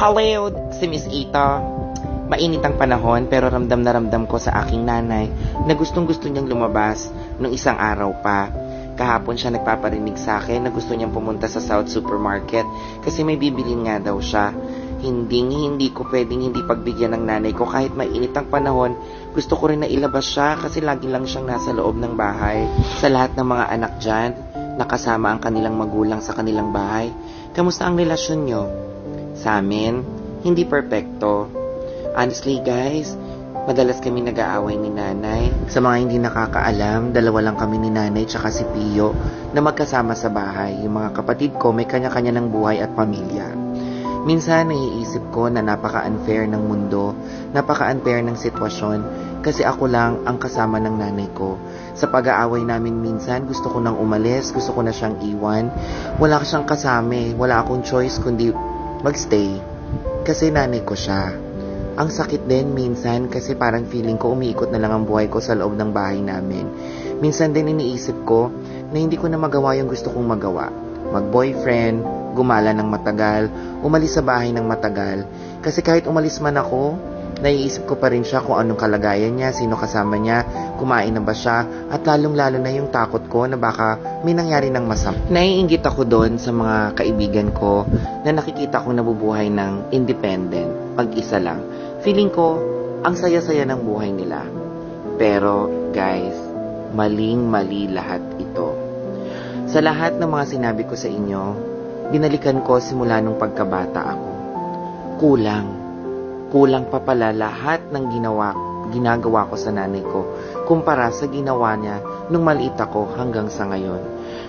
Hello, si Miss Ita. Mainit ang panahon pero ramdam na ramdam ko sa aking nanay na gustong gusto niyang lumabas nung isang araw pa. Kahapon siya nagpaparinig sa akin na gusto niyang pumunta sa South Supermarket kasi may bibilin nga daw siya. Hindi, hindi ko pwedeng hindi pagbigyan ng nanay ko kahit mainit ang panahon. Gusto ko rin na ilabas siya kasi lagi lang siyang nasa loob ng bahay. Sa lahat ng mga anak dyan, nakasama ang kanilang magulang sa kanilang bahay. Kamusta ang relasyon nyo? Sa amin, hindi perpekto. Honestly guys, madalas kami nag-aaway ni nanay. Sa mga hindi nakakaalam, dalawa lang kami ni nanay tsaka si Pio na magkasama sa bahay. Yung mga kapatid ko may kanya-kanya ng buhay at pamilya. Minsan naiisip ko na napaka-unfair ng mundo, napaka-unfair ng sitwasyon kasi ako lang ang kasama ng nanay ko. Sa pag-aaway namin minsan, gusto ko nang umalis, gusto ko na siyang iwan. Wala siyang kasama, wala akong choice kundi magstay. Kasi nanay ko siya. Ang sakit din minsan kasi parang feeling ko umiikot na lang ang buhay ko sa loob ng bahay namin. Minsan din iniisip ko na hindi ko na magawa yung gusto kong magawa. Mag-boyfriend, gumala ng matagal, umalis sa bahay ng matagal. Kasi kahit umalis man ako, naiisip ko pa rin siya kung anong kalagayan niya, sino kasama niya, kumain na ba siya, at lalong-lalo na yung takot ko na baka may nangyari ng masama. Naiingit ako doon sa mga kaibigan ko na nakikita kong nabubuhay ng independent, pag-isa lang. Feeling ko, ang saya-saya ng buhay nila. Pero, guys, maling-mali lahat ito. Sa lahat ng mga sinabi ko sa inyo, binalikan ko simula nung pagkabata ako. Kulang. Kulang pa pala lahat ng ginawa, ginagawa ko sa nanay ko kumpara sa ginawa niya nung maliit ako hanggang sa ngayon.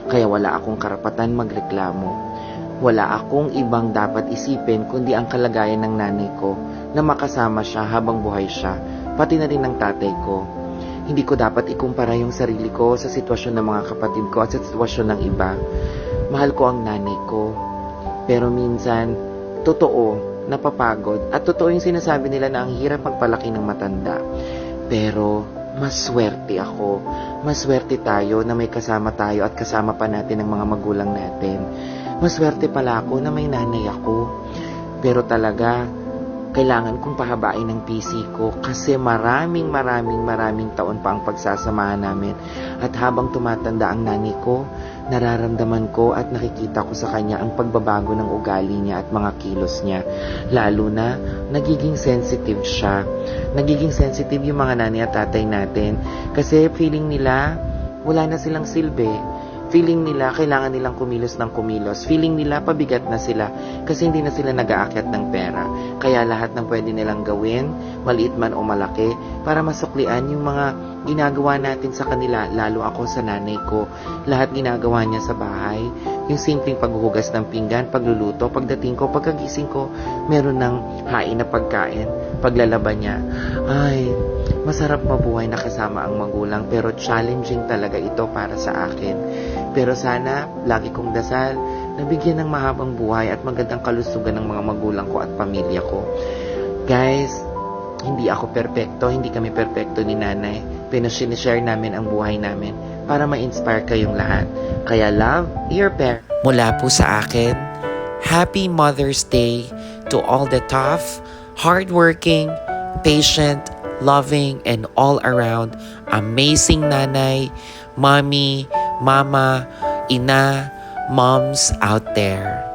Kaya wala akong karapatan magreklamo. Wala akong ibang dapat isipin kundi ang kalagayan ng nanay ko na makasama siya habang buhay siya, pati na rin ng tatay ko. Hindi ko dapat ikumpara yung sarili ko sa sitwasyon ng mga kapatid ko at sa sitwasyon ng iba. Mahal ko ang nanay ko. Pero minsan, totoo, napapagod. At totoo yung sinasabi nila na ang hirap magpalaki ng matanda. Pero, maswerte ako. Maswerte tayo na may kasama tayo at kasama pa natin ang mga magulang natin. Maswerte pala ako na may nanay ako. Pero talaga, kailangan kong pahabain ng PC ko kasi maraming maraming maraming taon pa ang pagsasamahan namin at habang tumatanda ang nani ko, nararamdaman ko at nakikita ko sa kanya ang pagbabago ng ugali niya at mga kilos niya. Lalo na, nagiging sensitive siya. Nagiging sensitive yung mga nani at tatay natin kasi feeling nila wala na silang silbi. Feeling nila, kailangan nilang kumilos ng kumilos. Feeling nila, pabigat na sila kasi hindi na sila nag-aakyat ng pera. Kaya lahat ng pwede nilang gawin, maliit man o malaki, para masuklian yung mga ginagawa natin sa kanila, lalo ako sa nanay ko. Lahat ginagawa niya sa bahay, yung simpleng paghuhugas ng pinggan, pagluluto, pagdating ko, pagkagising ko, meron ng hain na pagkain, paglalaba niya. Ay, masarap mabuhay na kasama ang magulang pero challenging talaga ito para sa akin. Pero sana, lagi kong dasal, nabigyan ng mahabang buhay at magandang kalusugan ng mga magulang ko at pamilya ko. Guys, hindi ako perpekto, hindi kami perpekto ni nanay. Pero sinishare namin ang buhay namin para ma-inspire kayong lahat. Kaya love your parents. Mula po sa akin, Happy Mother's Day to all the tough, hardworking, patient, loving, and all around amazing nanay, mommy, mama, ina, moms out there.